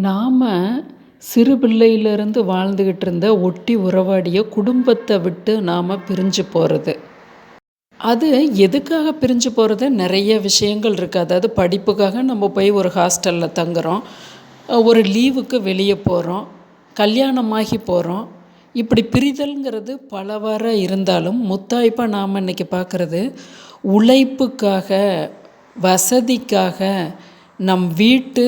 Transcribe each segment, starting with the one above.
நாம் சிறு பிள்ளையிலேருந்து வாழ்ந்துக்கிட்டு இருந்த ஒட்டி உறவாடிய குடும்பத்தை விட்டு நாம் பிரிஞ்சு போகிறது அது எதுக்காக பிரிஞ்சு போகிறது நிறைய விஷயங்கள் இருக்குது அதாவது படிப்புக்காக நம்ம போய் ஒரு ஹாஸ்டலில் தங்குறோம். ஒரு லீவுக்கு வெளியே போகிறோம் கல்யாணமாகி போகிறோம் இப்படி பிரிதல்ங்கிறது பலவார இருந்தாலும் முத்தாய்ப்பாக நாம் இன்றைக்கி பார்க்குறது உழைப்புக்காக வசதிக்காக நம் வீட்டு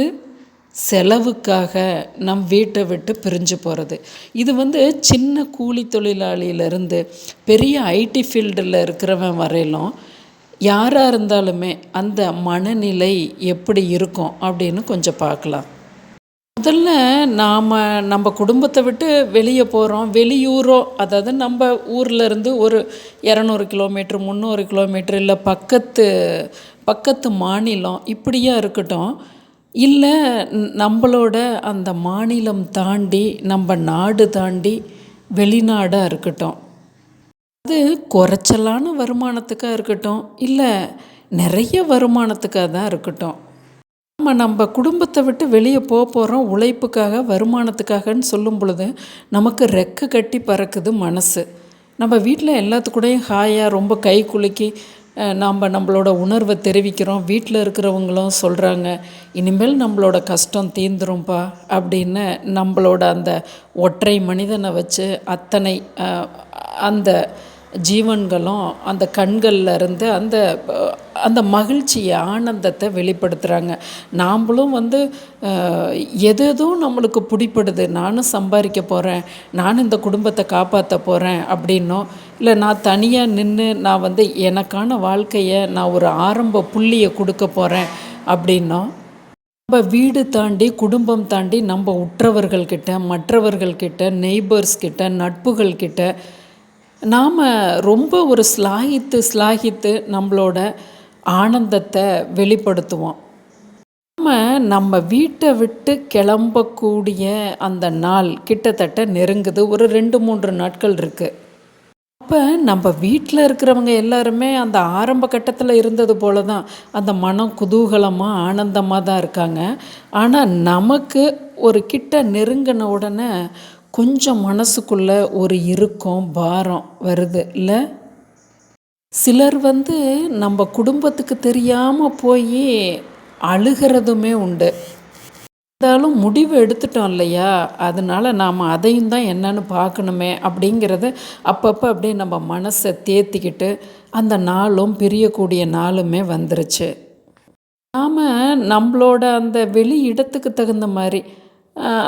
செலவுக்காக நம் வீட்டை விட்டு பிரிஞ்சு போகிறது இது வந்து சின்ன கூலி தொழிலாளியிலேருந்து பெரிய ஐடி ஃபீல்டில் இருக்கிறவன் வரையிலும் யாராக இருந்தாலுமே அந்த மனநிலை எப்படி இருக்கும் அப்படின்னு கொஞ்சம் பார்க்கலாம். முதல்ல நாம் நம்ம குடும்பத்தை விட்டு வெளியே போகிறோம் வெளியூரோ அதாவது நம்ம ஊர்லேருந்து ஒரு இரநூறு கிலோமீட்ரு முந்நூறு கிலோமீட்ரு இல்லை பக்கத்து பக்கத்து மாநிலம் இப்படியாக இருக்கட்டும் இல்லை நம்மளோட அந்த மாநிலம் தாண்டி நம்ம நாடு தாண்டி வெளிநாடாக இருக்கட்டும். அது குறைச்சலான வருமானத்துக்காக இருக்கட்டும் இல்லை நிறைய வருமானத்துக்காக தான் இருக்கட்டும். நம்ம நம்ம குடும்பத்தை விட்டு வெளியே போக போகிறோம் உழைப்புக்காக வருமானத்துக்காகன்னு சொல்லும் பொழுது நமக்கு ரெக்க கட்டி பறக்குது மனசு. நம்ம வீட்டில் எல்லாத்துக்கூடையும் ஹாயாக ரொம்ப கை குலுக்கி நாம் நம்மளோட உணர்வை தெரிவிக்கிறோம். வீட்டில் இருக்கிறவங்களும் சொல்கிறாங்க இனிமேல் நம்மளோட கஷ்டம் தீந்துரும்ப்பா அப்படின்னு நம்மளோட அந்த ஒற்றை மனிதனை வச்சு அத்தனை அந்த ஜீவன்களும் அந்த கண்களில் இருந்து அந்த அந்த மகிழ்ச்சியை ஆனந்தத்தை வெளிப்படுத்துகிறாங்க நாம்ளும் வந்து எது எதுவும் நம்மளுக்கு பிடிப்படுது நானும் சம்பாதிக்க போகிறேன் நானும் இந்த குடும்பத்தை காப்பாற்ற போகிறேன் அப்படின்னும் இல்லை நான் தனியாக நின்று நான் வந்து எனக்கான வாழ்க்கையை நான் ஒரு ஆரம்ப புள்ளியை கொடுக்க போகிறேன் அப்படின்னா நம்ம வீடு தாண்டி குடும்பம் தாண்டி நம்ம உற்றவர்கள்கிட்ட மற்றவர்கள்கிட்ட நெய்பர்ஸ்கிட்ட நட்புகள்கிட்ட நாம் ரொம்ப ஒரு ஸ்லாகித்து ஸ்லாகித்து நம்மளோட ஆனந்தத்தை வெளிப்படுத்துவோம். நம்ம நம்ம வீட்டை விட்டு கிளம்பக்கூடிய அந்த நாள் கிட்டத்தட்ட நெருங்குது. ஒரு ரெண்டு மூன்று நாட்கள் இருக்குது அப்போ நம்ம வீட்டில் இருக்கிறவங்க எல்லாருமே அந்த ஆரம்ப கட்டத்தில் இருந்தது போல தான் அந்த மனம் குதூகலமாக ஆனந்தமாக தான் இருக்காங்க. ஆனால் நமக்கு ஒரு கிட்ட நெருங்கின உடனே கொஞ்சம் மனசுக்குள்ளே ஒரு இறுக்கம் பாரம் வருது இல்லை? சிலர் வந்து நம்ம குடும்பத்துக்கு தெரியாமல் போய் அழுகிறதுமே உண்டு. இருந்தாலும் முடிவு எடுத்துட்டோம் இல்லையா? அதனால் நாம் அதையும் தான் என்னன்னு பார்க்கணுமே அப்படிங்கிறத அப்பப்போ அப்படியே நம்ம மனசை தேத்திக்கிட்டு அந்த நாளும் பிரியக்கூடிய நாளுமே வந்துருச்சு. நாம் நம்மளோட அந்த வெளி இடத்துக்கு தகுந்த மாதிரி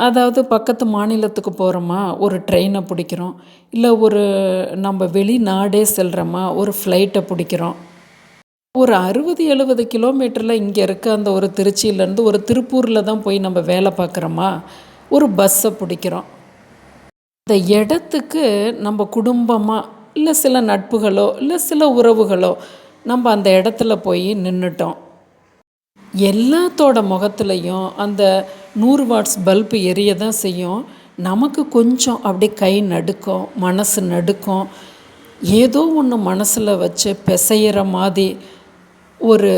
அதாவது பக்கத்து மாநிலத்துக்கு போகிறோமா ஒரு ட்ரெயினை பிடிக்கிறோம். இல்லை ஒரு நம்ம வெளிநாடே செல்கிறோமா ஒரு ஃப்ளைட்டை பிடிக்கிறோம். ஒரு அறுபது எழுபது கிலோமீட்டரில் இங்கே இருக்க அந்த ஒரு திருச்சியிலேருந்து ஒரு திருப்பூரில் தான் போய் நம்ம வேலை பார்க்குறோமா? ஒரு பஸ்ஸை பிடிக்கிறோம். அந்த இடத்துக்கு நம்ம குடும்பமாக இல்லை சில நட்புகளோ இல்லை சில உறவுகளோ நம்ம அந்த இடத்துல போய் நின்றுட்டோம் எல்லாத்தோட முகத்துலையும் அந்த நூறு வாட்ஸ் பல்பு எரிய தான் செய்யும். நமக்கு கொஞ்சம் அப்படியே கை நடுக்கும் மனசு நடுக்கும். ஏதோ ஒன்று மனசில் வச்சு பிசையிற மாதிரி ஒரு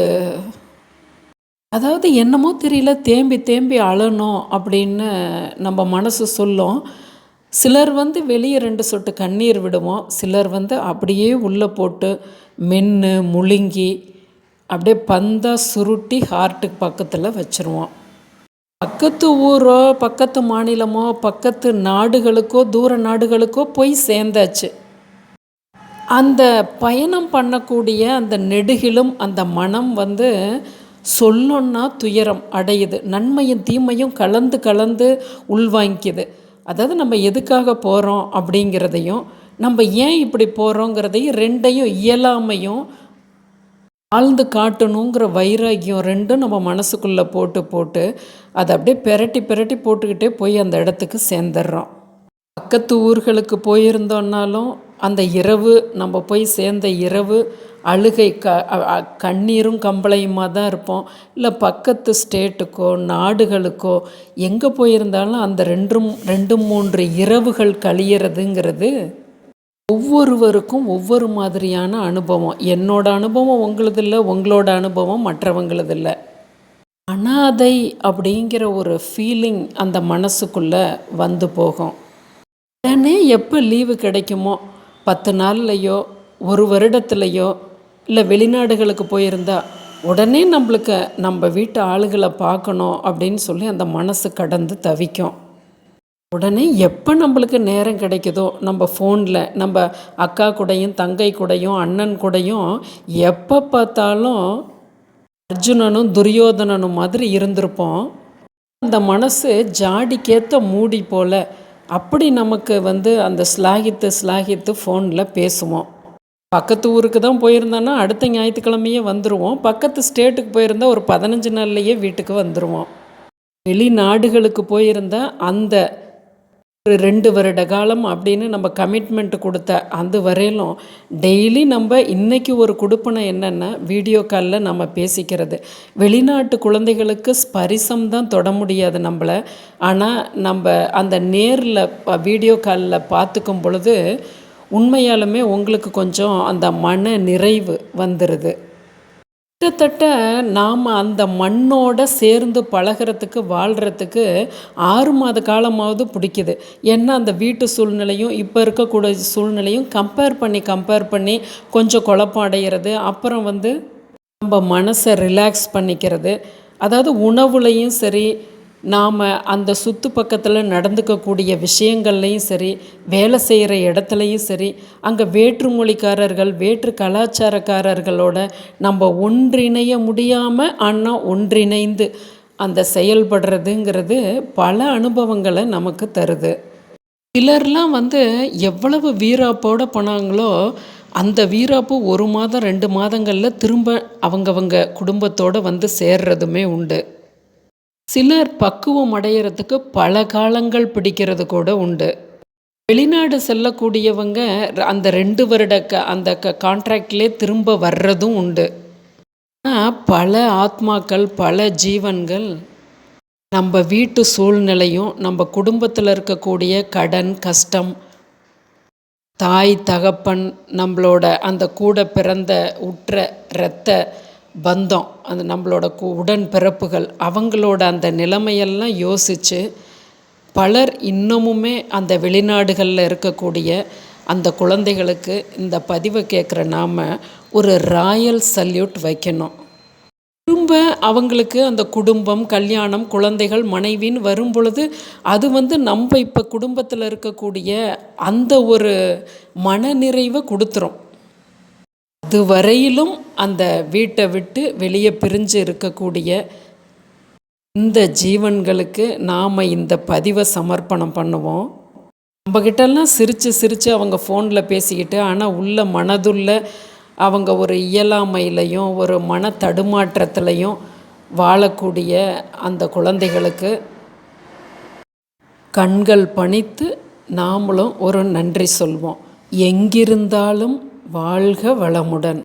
அதாவது என்னமோ தெரியல தேம்பி தேம்பி அழணும் அப்படின்னு நம்ம மனசு சொல்லும். சிலர் வந்து வெளியே ரெண்டு சொட்டு கண்ணீர் விடுவோம். சிலர் வந்து அப்படியே உள்ளே போட்டு மென்று முழுங்கி அப்படியே பந்தாக சுருட்டி ஹார்ட்டுக்கு பக்கத்தில் வச்சுருவோம். பக்கத்து ஊரோ பக்கத்து மாநிலமோ பக்கத்து நாடுகளுக்கோ தூர நாடுகளுக்கோ போய் சேர்ந்தாச்சு. அந்த பயணம் பண்ணக்கூடிய அந்த நெடுகிலும் அந்த மனம் வந்து சொல்லணுன்னா துயரம் அடையுது. நன்மையும் தீமையும் கலந்து கலந்து உள்வாங்கிக்குது. அதாவது நம்ம எதுக்காக போகிறோம் அப்படிங்கிறதையும் நம்ம ஏன் இப்படி போகிறோங்கிறதையும் ரெண்டையும் இயலாமையும் ஆழ்ந்து காட்டணுங்கிற வைராக்கியம் ரெண்டும் நம்ம மனசுக்குள்ளே போட்டு போட்டு அதை அப்படியே பெரட்டி பெரட்டி போட்டுக்கிட்டே போய் அந்த இடத்துக்கு சேர்ந்துடுறோம். பக்கத்து ஊர்களுக்கு போயிருந்தோன்னாலும் அந்த இரவு நம்ம போய் சேர்ந்த இரவு அழுகை க கண்ணீரும் கம்பளையுமாக தான் இருப்போம். இல்லை பக்கத்து ஸ்டேட்டுக்கோ நாடுகளுக்கோ எங்கே போயிருந்தாலும் அந்த ரெண்டும் ரெண்டு மூன்று இரவுகள் கழியறதுங்கிறது ஒவ்வொருவருக்கும் ஒவ்வொரு மாதிரியான அனுபவம். என்னோட அனுபவம் உங்களது இல்லை உங்களோட அனுபவம் மற்றவங்களது இல்லை. அனாதை அப்படிங்கிற ஒரு ஃபீலிங் அந்த மனசுக்குள்ளே வந்து போகும். உடனே எப்போ லீவு கிடைக்குமோ பத்து நாள்லையோ ஒரு வருடத்துலையோ இல்லை வெளிநாடுகளுக்கு போயிருந்தா உடனே நம்மளுக்கு நம்ம வீட்டு ஆளுகளை பார்க்கணும் அப்படின்னு சொல்லி அந்த மனசு கடந்து தவிக்கும். உடனே எப்போ நம்மளுக்கு நேரம் கிடைக்குதோ நம்ம ஃபோனில் நம்ம அக்கா கூடயும் தங்கை கூடயும் அண்ணன் கூடயும் எப்போ பார்த்தாலும் அர்ஜுனனும் துரியோதனனும் மாதிரி இருந்திருப்போம். அந்த மனசு ஜாடிக்கேற்ற மூடி போல் அப்படி நமக்கு வந்து அந்த ஸ்லாகித்து ஸ்லாகித்து ஃபோனில் பேசுவோம். பக்கத்து ஊருக்கு தான் போயிருந்தோன்னா அடுத்த ஞாயிற்றுக்கிழமையே வந்துடுவோம் பக்கத்து ஸ்டேட்டுக்கு போயிருந்தால் ஒரு பதினஞ்சு நாள்லையே வீட்டுக்கு வந்துடுவோம் வெளிநாடுகளுக்கு போயிருந்தால் அந்த ஒரு ரெண்டு வருட காலம் அப்படின்னு நம்ம கமிட்மெண்ட் கொடுத்த அது வரையிலும் டெய்லி நம்ம இன்றைக்கி ஒரு கொடுப்பனை என்னென்னா வீடியோ காலில் நம்ம பேசிக்கிறது. வெளிநாட்டு குழந்தைகளுக்கு ஸ்பரிசம் தான் தொட முடியாது நம்மளை. ஆனால் நம்ம அந்த நேரில் வீடியோ காலில் பார்த்துக்கும் பொழுது உண்மையாலுமே உங்களுக்கு கொஞ்சம் அந்த மன நிறைவு வந்துடுது கிட்டத்தட்ட நாம் அந்த மண்ணோட சேர்ந்து பழகிறதுக்கு வாழ்கிறதுக்கு ஆறு மாத காலமாவது பிடிக்குது. ஏன்னா அந்த வீட்டு சூழ்நிலையும் இப்போ இருக்கக்கூடிய சூழ்நிலையும் கம்பேர் பண்ணி கம்பேர் பண்ணி கொஞ்சம் குழப்பம் அடைகிறது அப்புறம் வந்து நம்ம மனசை ரிலாக்ஸ் பண்ணிக்கிறது. அதாவது உணவுலையும் சரி நாம் அந்த சுற்று பக்கத்தில் நடந்துக்கக்கூடிய விஷயங்கள்லையும் சரி வேலை செய்கிற இடத்துலையும் சரி அங்கே வேற்று மொழிக்காரர்கள் வேற்று கலாச்சாரக்காரர்களோட நம்ம ஒன்றிணைய முடியாமல் ஆனால் ஒன்றிணைந்து அந்த செயல்படுறதுங்கிறது பல அனுபவங்களை நமக்கு தருது. சிலர்லாம் வந்து எவ்வளவு வீராப்போட போனாங்களோ அந்த வீராப்பு ஒரு மாதம் ரெண்டு மாதங்களில் திரும்ப அவங்கவங்க குடும்பத்தோடு வந்து சேர்றதுமே உண்டு. சிலர் பக்குவம் அடையிறதுக்கு பல காலங்கள் பிடிக்கிறது கூட உண்டு. வெளிநாடு செல்லக்கூடியவங்க அந்த ரெண்டு வருட க அந்த க கான்ட்ராக்ட்லேயே திரும்ப வர்றதும் உண்டு. ஆனால் பல ஆத்மாக்கள் பல ஜீவன்கள் நம்ம வீட்டு சூழ்நிலையும் நம்ம குடும்பத்தில் இருக்கக்கூடிய கடன் கஷ்டம் தாய் தகப்பன் நம்மளோட அந்த கூட பிறந்த உற்ற இரத்த பந்தம் அந்த நம்மளோட உடன் பிறப்புகள் அவங்களோட அந்த நிலைமையெல்லாம் யோசித்து பலர் இன்னமுமே அந்த வெளிநாடுகளில் இருக்கக்கூடிய அந்த குழந்தைகளுக்கு இந்த பதிவை கேட்குற நாம் ஒரு ராயல் சல்யூட் வைக்கணும். திரும்ப அவங்களுக்கு அந்த குடும்பம் கல்யாணம் குழந்தைகள் மனைவின்னு வரும் பொழுது அது வந்து நம்ம இப்போ குடும்பத்தில் இருக்கக்கூடிய அந்த ஒரு மனநிறைவை கொடுத்துரும். அதுவரையிலும் அந்த வீட்டை விட்டு வெளியே பிரிஞ்சு இருக்கக்கூடிய இந்த ஜீவன்களுக்கு நாம் இந்த பதிவை சமர்ப்பணம் பண்ணுவோம். நம்மக்கிட்டெல்லாம் சிரித்து சிரித்து அவங்க ஃபோனில் பேசிக்கிட்டு ஆனால் உள்ள மனதுள்ள அவங்க ஒரு இயலாமையிலையும் ஒரு மன தடுமாற்றத்துலையும் வாழக்கூடிய அந்த குழந்தைகளுக்கு கண்கள் பணித்து நாமளும் ஒரு நன்றி சொல்வோம். எங்கிருந்தாலும் வாழ்க வளமுடன்.